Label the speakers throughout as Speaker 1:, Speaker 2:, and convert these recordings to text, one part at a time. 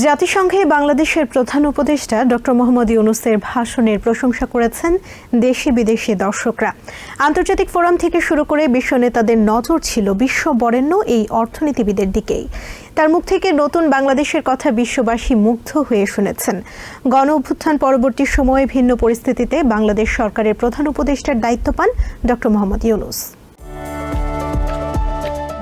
Speaker 1: জাতিসংঘে বাংলাদেশের প্রধান উপদেষ্টা ডক্টর মোহাম্মদ ইউনুসের ভাষণের প্রশংসা করেছেন দেশি বিদেশি দর্শকরা। আন্তর্জাতিক ফোরাম থেকে শুরু করে বিশ্ব নেতাদের নজর ছিল বিশ্ব বরেণ্য এই অর্থনীতিবিদের দিকেই। তার মুখ থেকে নতুন বাংলাদেশের কথা বিশ্ববাসী মুগ্ধ হয়ে শুনেছেন। গণ অভ্যুত্থান পরবর্তী সময়ে ভিন্ন পরিস্থিতিতে বাংলাদেশ সরকারের প্রধান উপদেষ্টার দায়িত্ব পান ডক্টর মোহাম্মদ ইউনুস।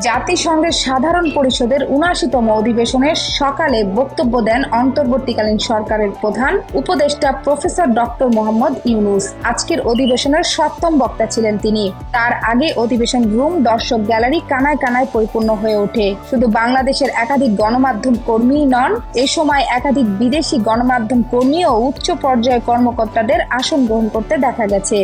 Speaker 2: জাতিসংঘের সাধারণ পরিষদের উনাশিতম অধিবেশনে সকালে বক্তব্য দেন অন্তর্বর্তীকালীন সরকারের প্রধান উপদেষ্টা প্রফেসর ডক্টর মোহাম্মদ ইউনুস। আজকের অধিবেশনের সপ্তম বক্তা ছিলেন তিনি। তার আগে অধিবেশন রুম দর্শক গ্যালারি কানায় কানায় পরিপূর্ণ হয়ে ওঠে। শুধু বাংলাদেশের একাধিক গণমাধ্যম কর্মীই নন, এ সময় একাধিক বিদেশি গণমাধ্যম কর্মী ও উচ্চ পর্যায়ের কর্মকর্তাদের আসন গ্রহণ করতে দেখা গেছে।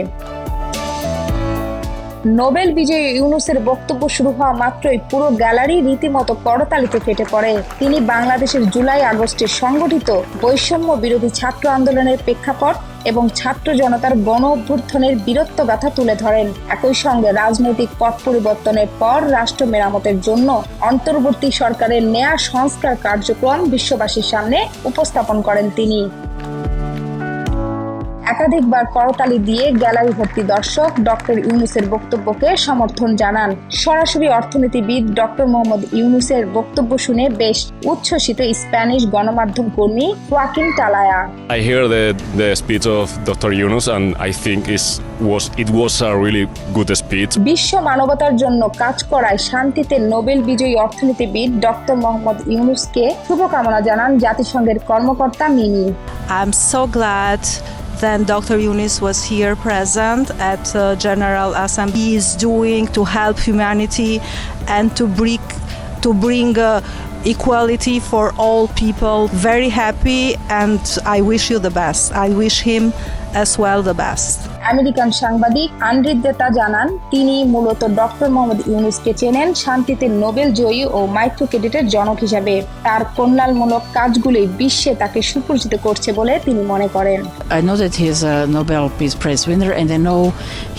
Speaker 2: নোবেল বিজয়ী ইউনুসের বক্তব্য শুরু হওয়া মাত্রই পুরো গ্যালারি রীতিমতো করতালিতে ফেটে পড়ে। তিনি বাংলাদেশের জুলাই আগস্টে সংগঠিত বৈষম্য বিরোধী ছাত্র আন্দোলনের প্রেক্ষাপট এবং ছাত্র জনতার গণ অভ্যুত্থানের বীরত্ব গাথা তুলে ধরেন। একই সঙ্গে রাজনৈতিক পট পরিবর্তনের পর রাষ্ট্র মেরামতের জন্য অন্তর্বর্তী সরকারের নেয়া সংস্কার কার্যক্রম বিশ্ববাসীর সামনে উপস্থাপন করেন তিনি। একাধিকবার করতালি দিয়ে গ্যালারি ভর্তি দর্শক ডক্টর ইউনুসের বক্তব্যকে সমর্থন জানান সরাসরি অর্থনীতিবিদ ডক্টর মোহাম্মদ ইউনুসের বক্তব্য শুনে বেশ উচ্ছ্বসিত স্প্যানিশ গণমাধ্যম কর্মী Joaquin Talaya
Speaker 3: I hear the, the speech of Dr. Yunus and I think it's, was, it was a really good speech.
Speaker 2: বিশ্ব মানবতার জন্য কাজ করায় শান্তিতে নোবেল বিজয়ী অর্থনীতিবিদ ডক্টর মোহাম্মদ ইউনুসকে শুভকামনা জানান জাতিসংঘের কর্মকর্তা Mini
Speaker 4: I'm so glad that Dr. Yunus was here present at uh, General Assembly. He is doing to help humanity and to bring to bring uh, equality for all people. Very happy, and I wish you the best. I wish him as well the best.
Speaker 2: American সাংবাদিক আনরিদ্দেতা জানান, তিনি মূলত doctor Mohammad ইউনুসকে চেনেন, শান্তিতে Nobel জয়ী ও micro ক্রেডিটের জনক হিসাবে। তার কল্যাণমূলক কাজগুলি বিশ্বে তাকে সুপরিচিত করছে বলে তিনি মনে করেন।
Speaker 5: I know that he is a Nobel peace prize winner and I know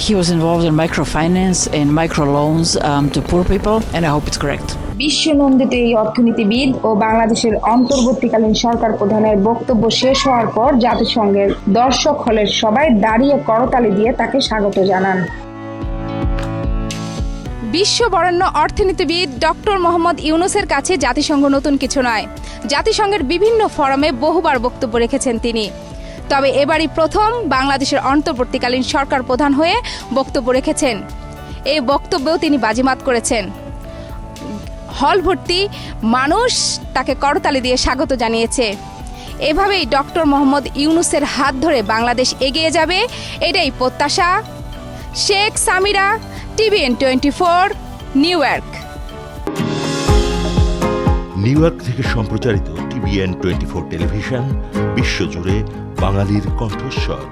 Speaker 5: he was involved in micro finance and micro loans to poor people and I hope it's correct
Speaker 2: বিশ্বনন্দিত এই অর্থনীতিবিদ ও বাংলাদেশের অন্তর্বর্তীকালীন সরকার প্রধানের বক্তব্য শেষ হওয়ার পর জাতিসংঘের দর্শক হলের সবাই দাঁড়িয়ে করতালি দিয়ে তাকে স্বাগত জানান।
Speaker 6: বিশ্ব বরেণ্য অর্থনীতিবিদ ডক্টর মোহাম্মদ ইউনুসের কাছে জাতিসংঘ নতুন কিছু নয়। জাতিসংঘের বিভিন্ন ফোরামে বহুবার বক্তব্য রেখেছেন তিনি। তবে এবারই প্রথম বাংলাদেশের অন্তর্বর্তীকালীন সরকার প্রধান হয়ে বক্তব্য রেখেছেন। এই বক্তব্যেও তিনি বাজিমাত করেছেন। হল ভর্তি মানুষ তাকে করতালি দিয়ে স্বাগত জানিয়েছে। এভাবেই ডক্টর মোহাম্মদ ইউনুসের হাত ধরে বাংলাদেশ এগিয়ে যাবে, এটাই প্রত্যাশা। Sheikh Samira, TVN twenty four New York.
Speaker 7: New York থেকে সম্প্রচারিত টিভিএন টোয়েন্টি ফোর টেলিভিশন, বিশ্বজুড়ে বাঙালির কণ্ঠস্বর।